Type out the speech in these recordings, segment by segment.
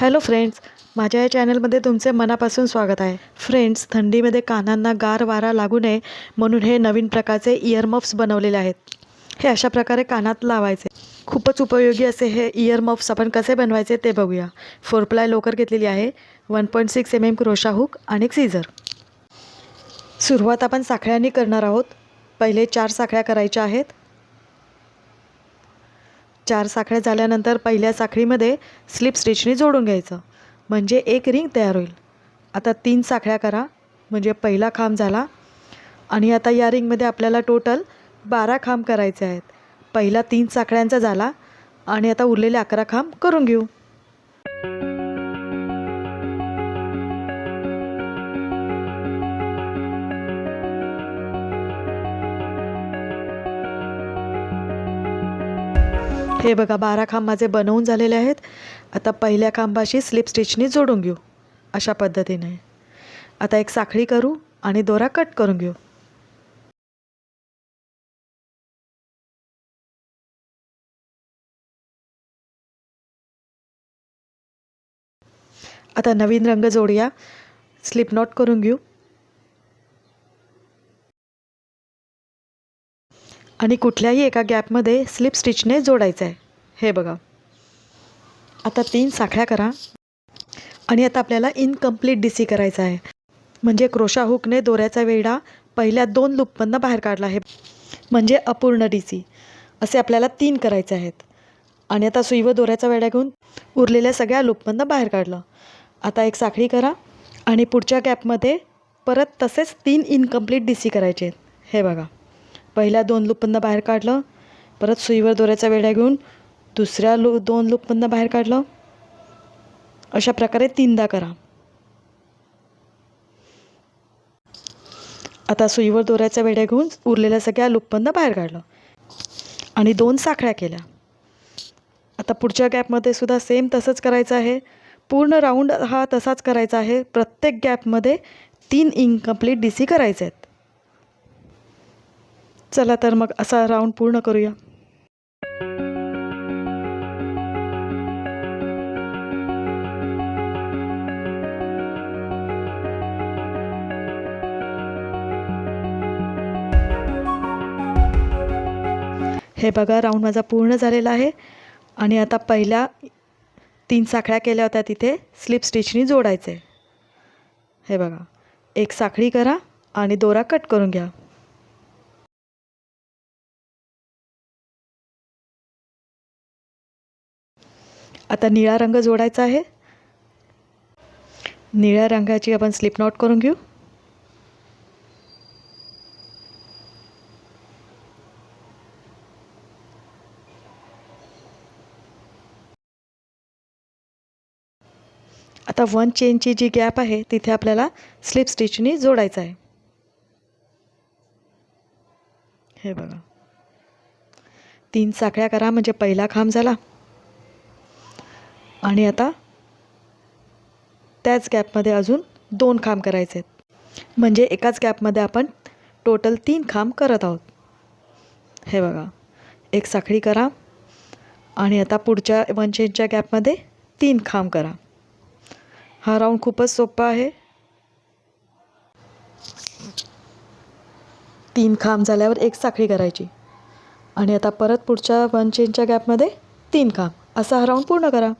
Hello friends माझ्या या चॅनलमध्ये तुमचे मनापासून स्वागत आहे. फ्रेंड्स थंडीमध्ये कानांना गार वारा लागू नये म्हणून हे नवीन प्रकारचे इयरमफ्स बनवलेले आहेत. हे अशा प्रकारे कानात लावायचे. खूपच उपयोगी असे हे इयरमफ्स आपण कसे बनवायचे ते बघूया. फोर प्लाय लोकर घेतलेली आहे. One point six M M crochet hook आणि सीझर सुरुवात आपण साखळ्यांनी करणार आहोत. पहिले चार साखळ्या करायच्या आहेत. चार साखळ्या झाल्यानंतर पहिल्या साखळीमध्ये स्लिप स्टिचने जोडून घ्यायचं. म्हणजे एक रिंग तयार होईल. आता तीन साखळ्या करा. म्हणजे पहिला खांब झाला. आणि आता या रिंगमध्ये आपल्याला टोटल बारा खांब करायचे आहेत. पहिला तीन साखळ्यांचा झाला. आणि आता उरलेले अकरा खांब करून घेऊ. हे बघा बारा खांब माझे बनवून झालेले आहेत. आता पहिल्या खांबाशी स्लिप स्टिचनी जोडून घेऊ अशा पद्धतीने. आता एक साखळी करू आणि दोरा कट करून घेऊ. आता नवीन रंग जोडूया. स्लिप नॉट करून घेऊ. आणि कुठल्याही एका गॅपमध्ये स्लिप स्टिचने जोडायचं आहे. हे बघा. आता तीन साखळ्या करा. आणि आता आपल्याला इनकम्प्लीट डी सी करायचा आहे. म्हणजे क्रोशा हुकने दोऱ्याचा वेढा पहिल्या दोन लूपमधनं बाहेर काढला आहे. म्हणजे अपूर्ण डी सी असे आपल्याला तीन करायचे आहेत. आणि आता सुई व दोऱ्याचा वेढा घेऊन उरलेल्या सगळ्या लूपमधनं बाहेर काढलं. आता एक साखळी करा. आणि पुढच्या गॅपमध्ये परत तसेच तीन इनकम्प्लीट डी सी करायचे आहेत. हे बघा. पहिल्या दोन लूपमधनं बाहेर काढलं परत सुईवर दोऱ्याचा वेढा घेऊन दुसऱ्या लू दोन लूपमधनं बाहेर काढलं. अशा प्रकारे तीनदा करा. आता सुईवर दोऱ्याचा वेढा घेऊन उरलेल्या सगळ्या लूपमधनं बाहेर काढलं. आणि दोन साखळ्या केल्या. आता पुढच्या गॅपमध्ये सुद्धा सेम तसंच करायचं आहे. पूर्ण राऊंड हा तसाच करायचा आहे. प्रत्येक गॅपमध्ये तीन इनकम्प्लीट डी सी करायचे आहेत चला तर मग असा राऊंड पूर्ण करूया. हे बघा राऊंड माझा पूर्ण झालेला आहे. आणि आता पहिल्या तीन साखळ्या केल्या होत्या तिथे. स्लिप स्टिचनी जोडायचे हे बघा एक साखळी करा आणि दोरा कट करून घ्या. आता निळा रंग जोडायचा आहे. निळ्या रंगाची आपण स्लिप नॉट करून घेऊ. आता वन चेनची जी गॅप आहे तिथे आपल्याला स्लिप स्टिचनी जोडायचं आहे. हे बघा. तीन साखळ्या करा म्हणजे पहिला खांब झाला. आणि आता त्याच गॅपमध्ये अजून दोन खांब करायचे आहेत. म्हणजे एकाच गॅपमध्ये आपण टोटल तीन खांब करत आहोत. हे बघा एक साखळी करा आणि आता पुढच्या वन चेनच्या गॅपमध्ये तीन खांब करा. हा राऊंड खूपच सोपा आहे. तीन खांब झाल्यावर एक साखळी करायची. आणि आता परत पुढच्या वन चेनच्या गॅपमध्ये तीन खांब. असा हा राऊंड पूर्ण करा.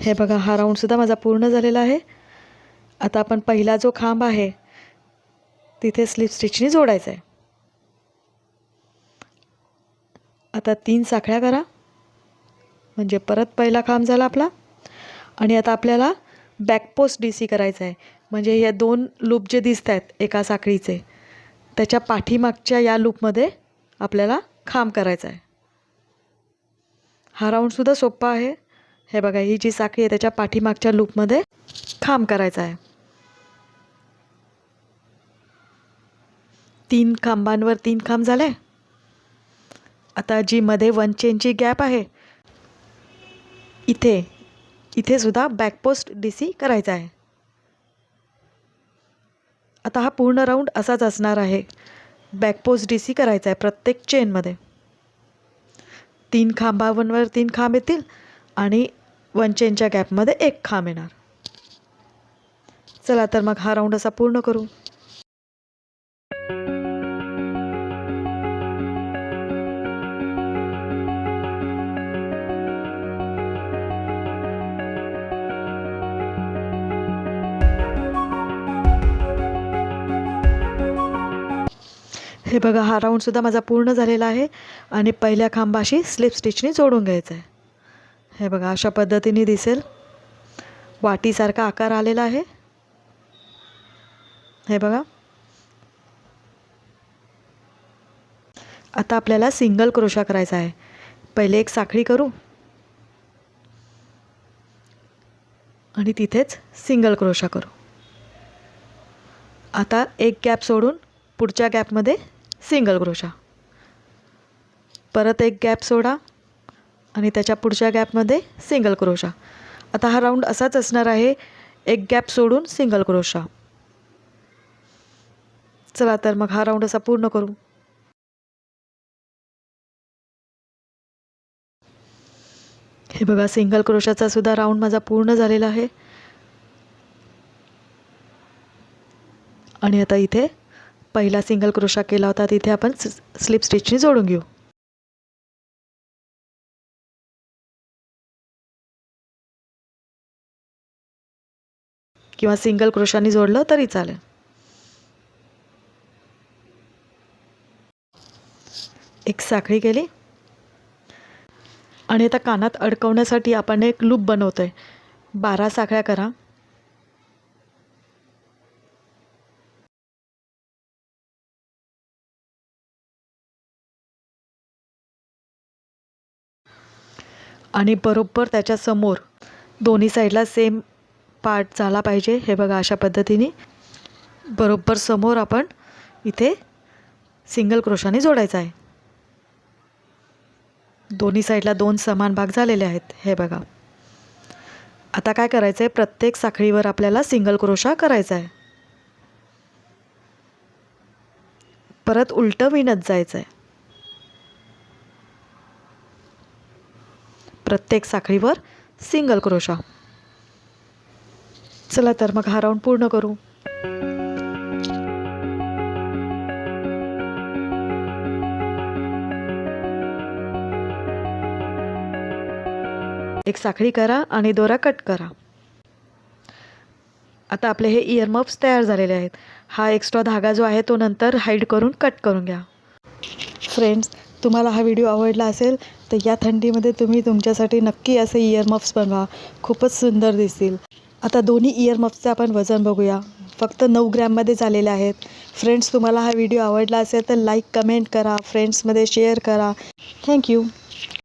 हे बघा हा राऊंडसुद्धा माझा पूर्ण झालेला आहे. आता आपण पहिला जो खांब आहे तिथे स्लिप स्टिचनी जोडायचा आहे आता तीन साखळ्या करा. म्हणजे परत पहिला खांब झाला आपला. आणि आता आपल्याला बॅकपोस्ट डी सी करायचा आहे म्हणजे या दोन लूप जे दिसत आहेत एका साखळीचे त्याच्या पाठीमागच्या या लूपमध्ये आपल्याला खांब करायचा आहे हा राऊंडसुद्धा सोपा आहे. हे बघा ही जी साखळी आहे त्याच्या पाठीमागच्या लूपमध्ये खांब करायचा आहे तीन खांबांवर तीन खांब झाले. आता जी मध्ये वन चेनची गॅप आहे इथे इथे सुद्धा बॅकपोस्ट डी सी करायचा आहे. आता हा पूर्ण राऊंड असाच असणार आहे. बॅकपोस्ट डी सी करायचा आहे प्रत्येक चेनमध्ये तीन खांबांवर तीन खांब येतील आणि वन चेनच्या गॅपमध्ये एक खांब येणार. चला तर मग हा राऊंड असा पूर्ण करू. हे बघा हा राऊंडसुद्धा माझा पूर्ण झालेला आहे आणि पहिल्या खांबाशी स्लिप स्टिचने जोडून घ्यायचं आहे. हे बघा अशा पद्धतीने दिसेल. वाटीसारखा आकार आलेला आहे. हे बघा. आता आपल्याला सिंगल क्रोशा करायचा आहे. पहिले एक साखळी करू. आणि तिथेच सिंगल क्रोशा करू. आता एक गॅप सोडून पुढच्या गॅपमध्ये सिंगल क्रोशा. परत एक गॅप सोडा आणि त्याच्या पुढच्या गॅपमध्ये सिंगल क्रोशा. आता हा राऊंड असाच असणार आहे एक गॅप सोडून सिंगल क्रोशा. चला तर मग हा राऊंड असा पूर्ण करू. हे बघा सिंगल क्रोशाचा सुद्धा राऊंड माझा पूर्ण झालेला आहे. आणि आता इथे पहिला सिंगल क्रोशा केला होता तिथे आपण स्लिप स्टिचने जोडून घेऊ. किंवा सिंगल क्रोशाने जोडलं तरी चालेल. एक साखळी केली. आणि आता कानात अडकवण्यासाठी आपण एक लूप बनवतो आहे बारा साखळ्या करा. आणि बरोबर त्याच्यासमोर दोन्ही साईडला सेम पार्ट झाला पाहिजे हे बघा अशा पद्धतीने. बरोबर समोर आपण इथे सिंगल क्रोशाने जोडायचं आहे. दोन्ही साईडला दोन समान भाग झालेले आहेत हे बघा. आता काय करायचं आहे प्रत्येक साखळीवर आपल्याला सिंगल क्रोशा करायचा आहे. परत उलटं विणत जायचं आहे प्रत्येक साखळीवर सिंगल क्रोशा चला तर मग हा राऊंड पूर्ण करू. एक साखळी करा आणि दोरा कट करा. आता आपले हे इयरमफ्स तयार झालेले आहेत. हा एक्स्ट्रा धागा जो आहे तो नंतर हाईड करून कट करून घ्या. फ्रेंड्स तुम्हाला हा व्हिडिओ आवडला असेल तर या थंडीमध्ये तुम्ही तुमच्यासाठी नक्की असे इयरमफ्स बनवा. खूपच सुंदर दिसतील. आता दोन्ही इयरमफ्सचं आपण वजन बघूया. फक्त नऊ ग्रॅममध्ये झालेले आहेत. फ्रेंड्स तुम्हाला हा व्हिडिओ आवडला असेल तर लाईक कमेंट करा. फ्रेंड्समध्ये शेअर करा. थँक्यू